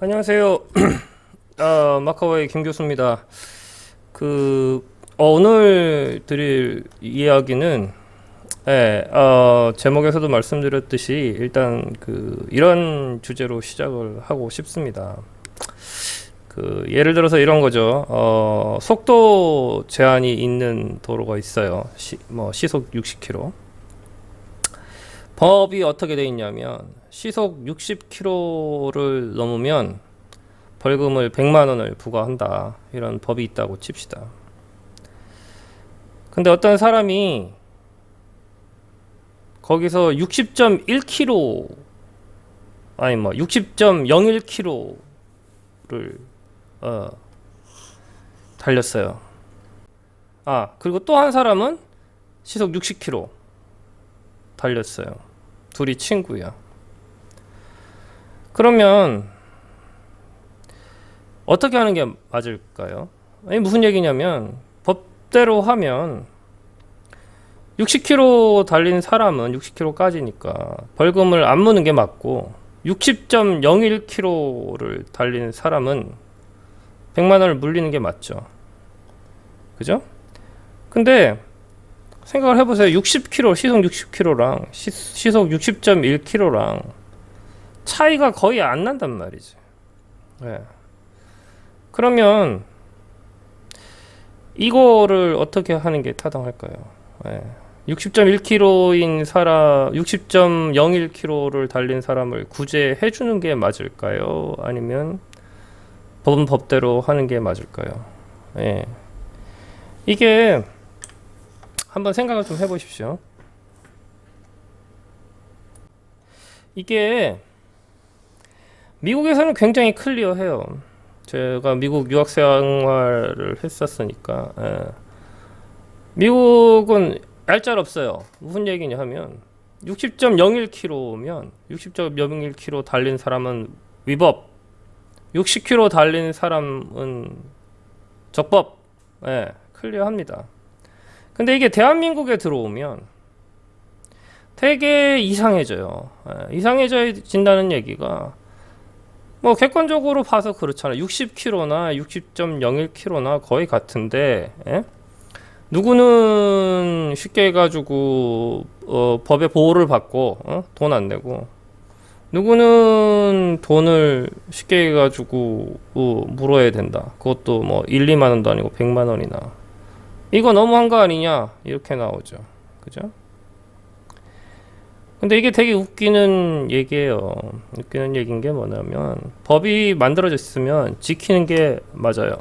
안녕하세요. 아, 마카오의 김 교수입니다. 그 어, 오늘 드릴 이야기는 예, 어, 제목에서도 말씀드렸듯이 일단 그 이런 주제로 시작을 하고 싶습니다. 그 예를 들어서 이런 거죠. 어, 속도 제한이 있는 도로가 있어요. 시, 뭐 시속 60km. 법이 어떻게 돼 있냐면 시속 60km를 넘으면 벌금을 100만 원을 부과한다. 이런 법이 있다고 칩시다. 근데 어떤 사람이 거기서 60.1km 아니 뭐 60.01km를 어 달렸어요. 아, 그리고 또 한 사람은 시속 60km 달렸어요. 둘이 친구야. 그러면 어떻게 하는 게 맞을까요? 아니 무슨 얘기냐면 법대로 하면 60km 달린 사람은 60km까지니까 벌금을 안 무는 게 맞고 60.01km를 달린 사람은 100만 원을 물리는 게 맞죠. 그죠? 근데 생각을 해보세요. 60km 시속 60km랑 시, 시속 60.1km랑 차이가 거의 안 난단 말이지. 예. 그러면 이거를 어떻게 하는 게 타당할까요? 예. 60.1km인 사람, 60.01km를 달린 사람을 구제해 주는 게 맞을까요? 아니면 법은 법대로 하는 게 맞을까요? 예. 이게 한번 생각을 좀 해보십시오. 이게 미국에서는 굉장히 클리어해요. 제가 미국 유학 생활을 했었으니까 예. 미국은 알짤 없어요. 무슨 얘기냐 하면 60.01km면 60.01km 달린 사람은 위법, 60km 달린 사람은 적법. 예, 클리어합니다. 근데 이게 대한민국에 들어오면 되게 이상해져요. 예, 이상해진다는 얘기가 뭐 객관적으로 봐서 그렇잖아요. 60km나 60.01km나 거의 같은데 예? 누구는 쉽게 해가지고 어, 법의 보호를 받고 어? 돈안 내고 누구는 돈을 쉽게 해가지고 어, 물어야 된다. 그것도 뭐 1, 2만 원도 아니고 100만 원이나 이거 너무한 거 아니냐 이렇게 나오죠. 그죠? 근데 이게 되게 웃기는 얘기예요. 웃기는 얘기인 게 뭐냐면 법이 만들어졌으면 지키는 게 맞아요.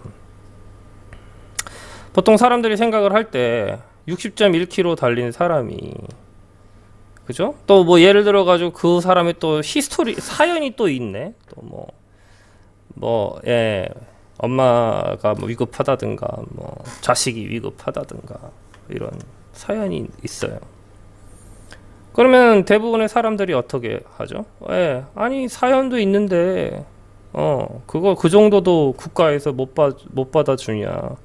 보통 사람들이 생각을 할 때 60.1km 달린 사람이 그죠? 또 뭐 예를 들어 가지고 그 사람의 또 히스토리 사연이 또 있네. 또 뭐 뭐 예. 엄마가 뭐 위급하다든가 뭐 자식이 위급하다든가 이런 사연이 있어요. 그러면 대부분의 사람들이 어떻게 하죠? 예, 아니 사연도 있는데 어 그거 그 정도도 국가에서 못, 받, 못 받아주냐?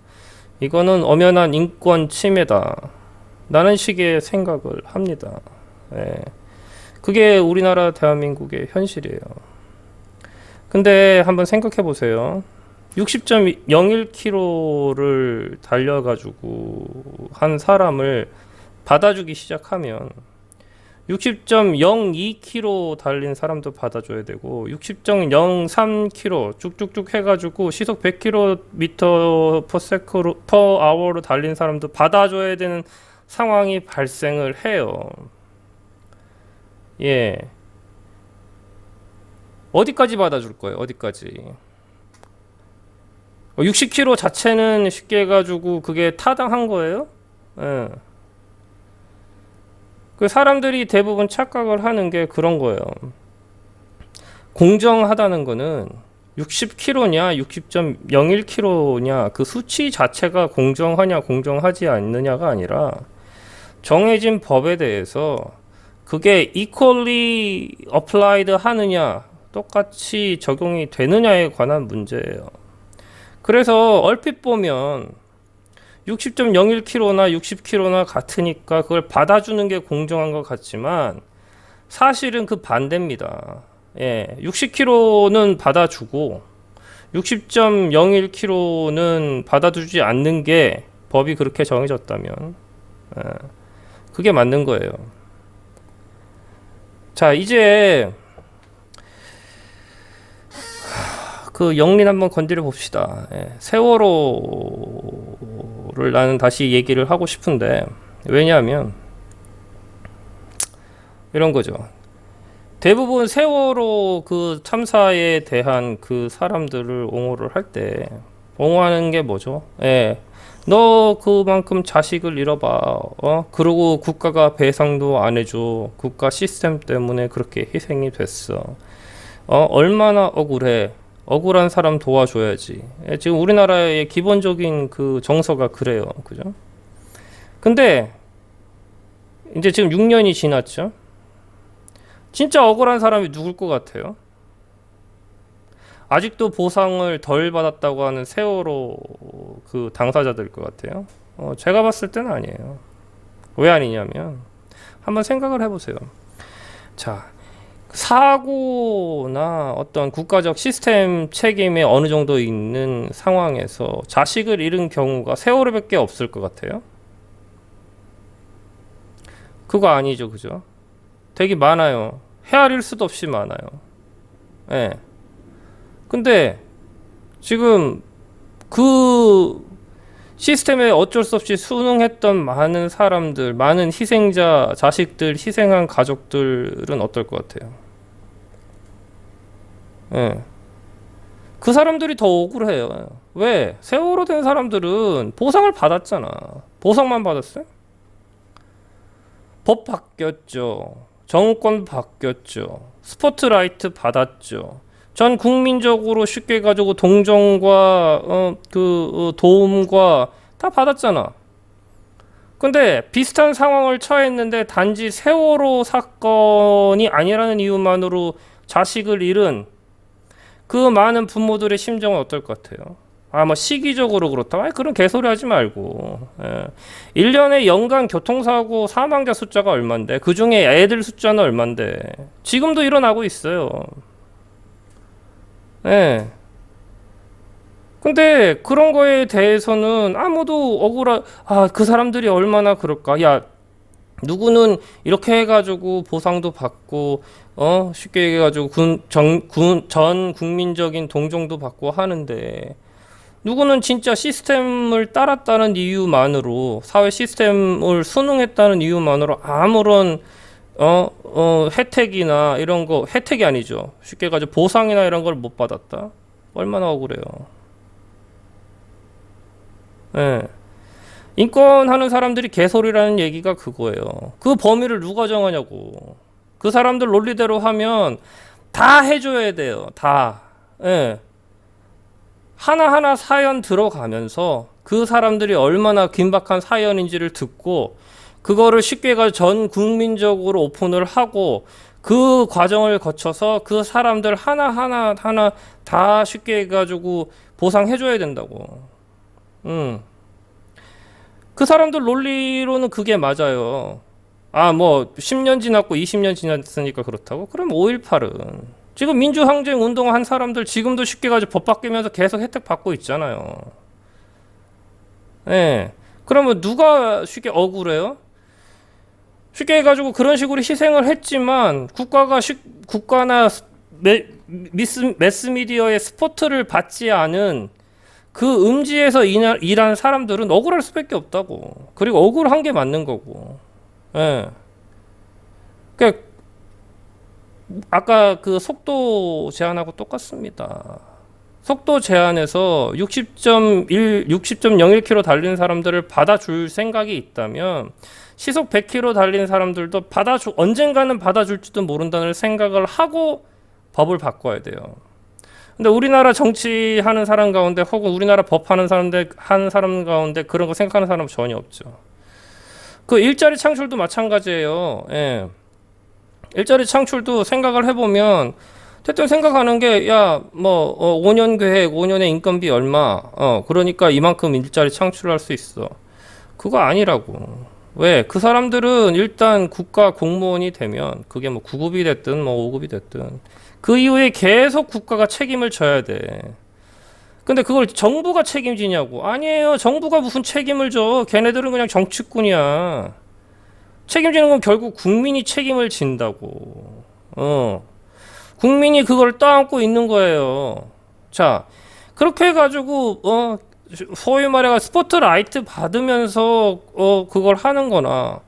이거는 엄연한 인권 침해다. 라는 식의 생각을 합니다. 예. 그게 우리나라 대한민국의 현실이에요. 근데 한번 생각해 보세요. 60.01km를 달려가지고 한 사람을 받아주기 시작하면 60.02km 달린 사람도 받아줘야 되고 60.03km 쭉쭉쭉 해가지고 시속 100km per second per hour로 달린 사람도 받아줘야 되는 상황이 발생을 해요. 예. 어디까지 받아줄 거예요? 어디까지? 60km 자체는 쉽게 해가지고 그게 타당한 거예요? 예. 그 사람들이 대부분 착각을 하는 게 그런 거예요. 공정하다는 거는 60km냐, 60.01km냐, 그 수치 자체가 공정하냐, 공정하지 않느냐가 아니라 정해진 법에 대해서 그게 equally applied 하느냐, 똑같이 적용이 되느냐에 관한 문제예요. 그래서 얼핏 보면 60.01km나 60km나 같으니까 그걸 받아주는 게 공정한 것 같지만 사실은 그 반대입니다. 예, 60km는 받아주고 60.01km는 받아주지 않는 게 법이 그렇게 정해졌다면 예, 그게 맞는 거예요. 자 이제 그 영린 한번 건드려 봅시다. 예, 세월호 를 나는 다시 얘기를 하고 싶은데 왜냐하면 이런 거죠. 대부분 세월호 그 참사에 대한 그 사람들을 옹호를 할 때 옹호하는 게 뭐죠? 예. 너 그만큼 자식을 잃어봐. 어? 그리고 국가가 배상도 안 해줘. 국가 시스템 때문에 그렇게 희생이 됐어. 어? 얼마나 억울해. 억울한 사람 도와줘야지. 예, 지금 우리나라의 기본적인 그 정서가 그래요. 그죠? 근데 이제 지금 6년이 지났죠? 진짜 억울한 사람이 누굴 것 같아요? 아직도 보상을 덜 받았다고 하는 세월호 그 당사자들 것 같아요. 어, 제가 봤을 때는 아니에요. 왜 아니냐면 한번 생각을 해보세요. 자, 사고나 어떤 국가적 시스템 책임에 어느 정도 있는 상황에서 자식을 잃은 경우가 세월호밖에 없을 것 같아요. 그거 아니죠, 그죠? 되게 많아요. 헤아릴 수도 없이 많아요. 예. 근데 지금 그 시스템에 어쩔 수 없이 순응했던 많은 사람들, 많은 희생자, 자식들, 희생한 가족들은 어떨 것 같아요? 예. 그 사람들이 더 억울해요. 왜? 세월호 된 사람들은 보상을 받았잖아. 보상만 받았어요? 법 바뀌었죠. 정권 바뀌었죠. 스포트라이트 받았죠. 전 국민적으로 쉽게 가지고 동정과 어, 그 어, 도움과 다 받았잖아. 근데 비슷한 상황을 처했는데 단지 세월호 사건이 아니라는 이유만으로 자식을 잃은 그 많은 부모들의 심정은 어떨 것 같아요? 아, 뭐 시기적으로 그렇다. 아, 그런 개소리 하지 말고. 예. 1년에 연간 교통사고 사망자 숫자가 얼만데, 그 중에 애들 숫자는 얼만데, 지금도 일어나고 있어요. 예. 근데 그런 거에 대해서는 아무도 억울하, 아, 그 사람들이 얼마나 그럴까. 야, 누구는 이렇게 해가지고 보상도 받고, 어, 쉽게 얘기해가지고 군, 정, 군, 전 국민적인 동정도 받고 하는데, 누구는 진짜 시스템을 따랐다는 이유만으로 사회 시스템을 순응했다는 이유만으로 아무런 어, 어, 혜택이나 이런 거 혜택이 아니죠. 쉽게 가지고 보상이나 이런 걸 못 받았다. 얼마나 억울해요. 예. 인권하는 사람들이 개소리라는 얘기가 그거예요. 그 범위를 누가 정하냐고. 그 사람들 논리대로 하면 다 해줘야 돼요. 다. 예. 하나하나 사연 들어가면서 그 사람들이 얼마나 긴박한 사연인지를 듣고 그거를 쉽게 가전 국민적으로 오픈을 하고 그 과정을 거쳐서 그 사람들 하나하나 하나 다 쉽게 해가지고 보상해 줘야 된다고. 음. 그 사람들 논리로는 그게 맞아요. 아, 뭐 10년 지났고 20년 지났으니까 그렇다고? 그럼 5.18은 지금 민주항쟁 운동 한 사람들 지금도 쉽게 가지고 법 바뀌면서 계속 혜택 받고 있잖아요. 예. 그러면 누가 쉽게 억울해요? 쉽게 해가지고 그런 식으로 희생을 했지만 국가가 시, 국가나 매, 미스, 매스미디어의 스포트를 받지 않은 그 음지에서 일하, 일한 사람들은 억울할 수밖에 없다고. 그리고 억울한 게 맞는 거고. 예. 그러니까 아까 그 속도 제한하고 똑같습니다. 속도 제한에서 60.1, 60.01km 달리는 사람들을 받아줄 생각이 있다면 시속 100km 달리는 사람들도 받아주 언젠가는 받아줄지도 모른다는 생각을 하고 법을 바꿔야 돼요. 근데 우리나라 정치하는 사람 가운데 혹은 우리나라 법하는 사람들 하는 사람 가운데 그런 거 생각하는 사람 은 전혀 없죠. 그 일자리 창출도 마찬가지예요. 예. 일자리 창출도 생각을 해보면 대뜸 생각하는 게 야 뭐 어, 5년 계획, 5년에 인건비 얼마, 어 그러니까 이만큼 일자리 창출할 수 있어. 그거 아니라고. 왜? 그 사람들은 일단 국가 공무원이 되면 그게 뭐 9급이 됐든 뭐 5급이 됐든 그 이후에 계속 국가가 책임을 져야 돼. 근데 그걸 정부가 책임지냐고. 아니에요. 정부가 무슨 책임을 져. 걔네들은 그냥 정치꾼이야. 책임지는 건 결국 국민이 책임을 진다고. 어. 국민이 그걸 떠안고 있는 거예요. 자, 그렇게 해가지고, 어, 소위 말해 스포트라이트 받으면서, 어, 그걸 하는 거나,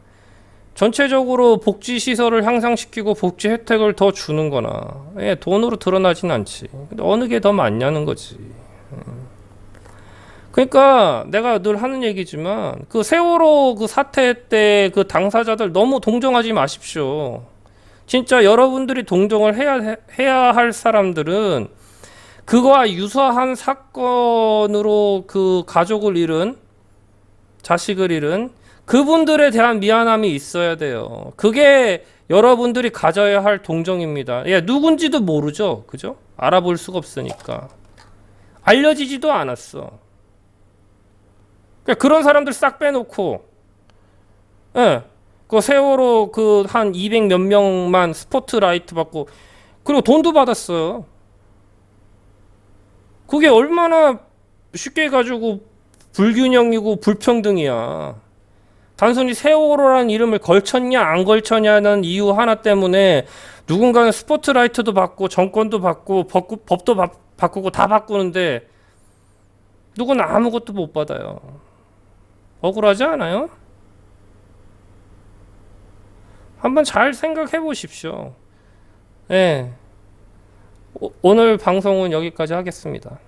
전체적으로 복지 시설을 향상시키고 복지 혜택을 더 주는 거나, 예, 돈으로 드러나진 않지. 근데 어느 게 더 많냐는 거지. 그러니까 내가 늘 하는 얘기지만 그 세월호 그 사태 때 그 당사자들 너무 동정하지 마십시오. 진짜 여러분들이 동정을 해야 해야 할 사람들은 그거와 유사한 사건으로 그 가족을 잃은 자식을 잃은 그분들에 대한 미안함이 있어야 돼요. 그게 여러분들이 가져야 할 동정입니다. 예, 누군지도 모르죠. 그죠? 알아볼 수가 없으니까. 알려지지도 않았어. 그러니까 그런 사람들 싹 빼놓고, 예, 그 세월호 그 한 200 몇 명만 스포트라이트 받고, 그리고 돈도 받았어요. 그게 얼마나 쉽게 가지고 불균형이고 불평등이야. 단순히 세월호라는 이름을 걸쳤냐 안 걸쳤냐는 이유 하나 때문에 누군가는 스포트라이트도 받고 정권도 받고 법, 법도 바, 바꾸고 다 바꾸는데 누구는 아무것도 못 받아요. 억울하지 않아요? 한번 잘 생각해 보십시오. 예. 오- 오늘 방송은 여기까지 하겠습니다.